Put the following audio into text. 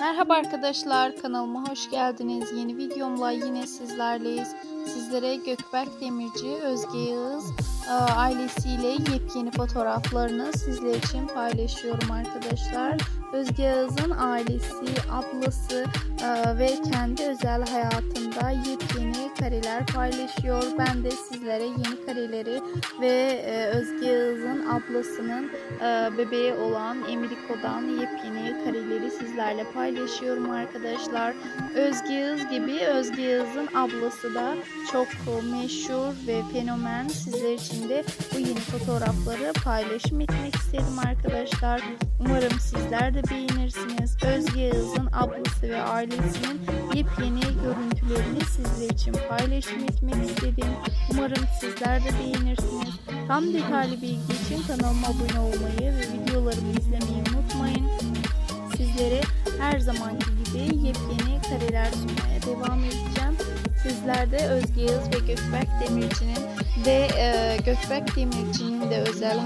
Merhaba arkadaşlar kanalıma hoş geldiniz. Yeni videomla yine sizlerleyiz. Sizlere Gökberk Demirci, Özge Yağız e, ailesiyle yepyeni fotoğraflarını sizler için paylaşıyorum arkadaşlar. Özge Yağız'ın ailesi, ablası e, ve kendi özel hayatında yepyeni kareler paylaşıyor. Ben de sizlere yeni kareleri ve e, Özge ablasının e, bebeği olan Emiriko'dan yepyeni kareleri sizlerle paylaşıyorum arkadaşlar. Özge Yağız gibi Özge Yağız'ın ablası da çok meşhur ve fenomen. Sizler için de bu yeni fotoğrafları paylaşım etmek istedim arkadaşlar. Umarım sizler de beğenirsiniz. Özge Yağız'ın ablası ve ailesinin yepyeni görüntülerini sizler için paylaşım etmek istedim. Umarım sizler de beğenirsiniz. Tam detaylı bilgi için kanalıma abone olmayı ve videolarımı izlemeyi unutmayın. Sizlere her zamanki gibi yepyeni kareler sunmaya devam edeceğim. Sizler de Özge Yağız ve Gökberk Demirci'nin ve e, Gökberk Demirci'nin de özel